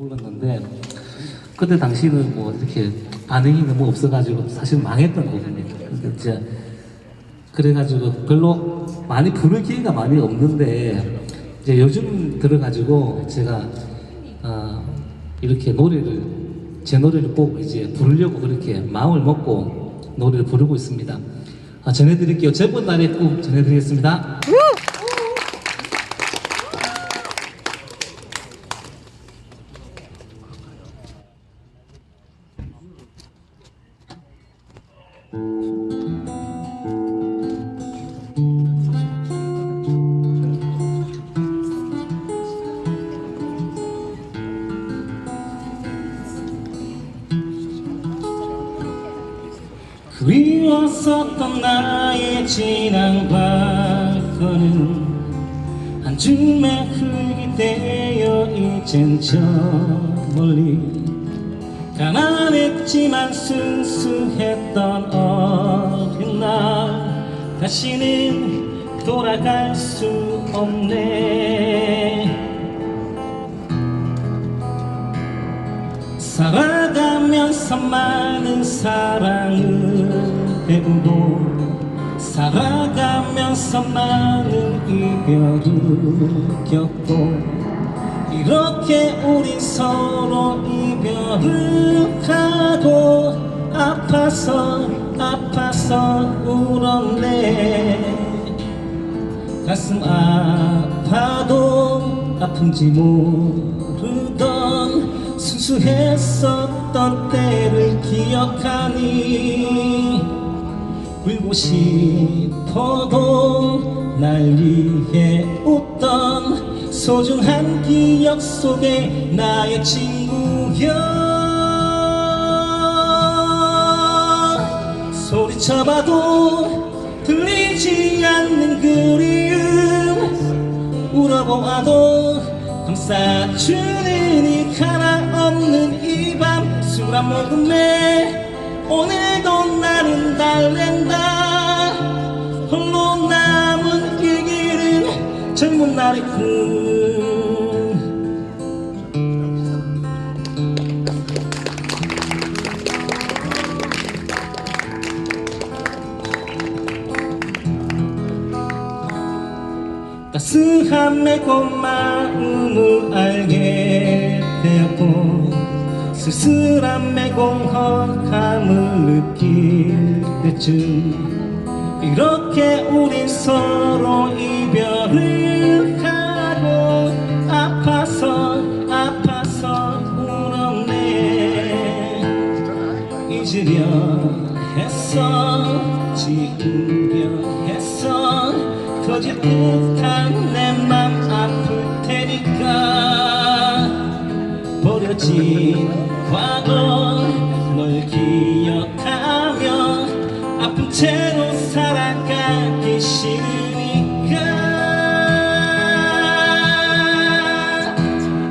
불렀는데 그때 당시는 뭐 이렇게 반응이 너무 없어가지고 사실 망했던 곡입니다. 근데 이제 그래가지고 별로 많이 부를 기회가 많이 없는데 이제 요즘 들어가지고 제가 어, 이렇게 노래를 제 노래를 꼭 이제 부르려고 그렇게 마음을 먹고 노래를 부르고 있습니다. 아, 전해드릴게요. 저번 날에 꼭 전해드리겠습니다. 그리웠었던 나의 지난 과거는 한 줌의 흙이 되어 이젠 저 멀리 가난했지만 순수했던 어린 날 다시는 돌아갈 수 없네. 살아가면서 많은 사랑을 배우고 살아가면서 많은 이별을 겪고 이렇게 우리 서로 이별을 하고 아파서 아파서 울었네. 가슴 아파도 아픈지 모르던 순수했었던 때를 기억하니 울고 싶어도 날 위해 소중한 기억 속에 나의 친구여. 소리쳐봐도 들리지 않는 그리움. 울어보아도 감싸주는 이 없는 이 밤. 술 한 모금에 오늘도 나는 달랜다 젊은 날의 꿈 따스한 매콤 마음을 알게 되었고 쓸쓸한 매공허함을 느낄 때쯤 이렇게 우린 서로 이별을 거짓 듯한 내맘 아플 테니까. 버려진 과거 널 기억하며 아픈 채로 살아가기 싫으니까.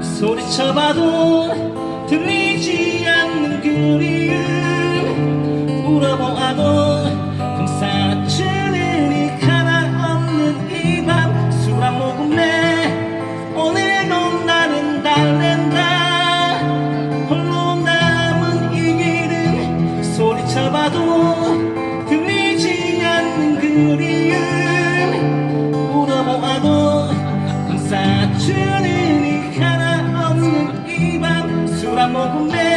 소리쳐봐도 들리지 않는 그리움. 울어보아도 술한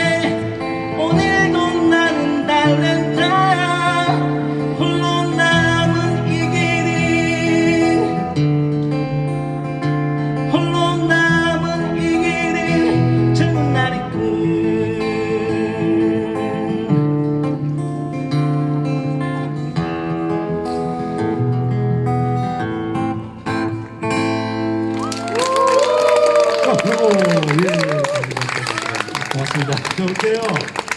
저 어때요?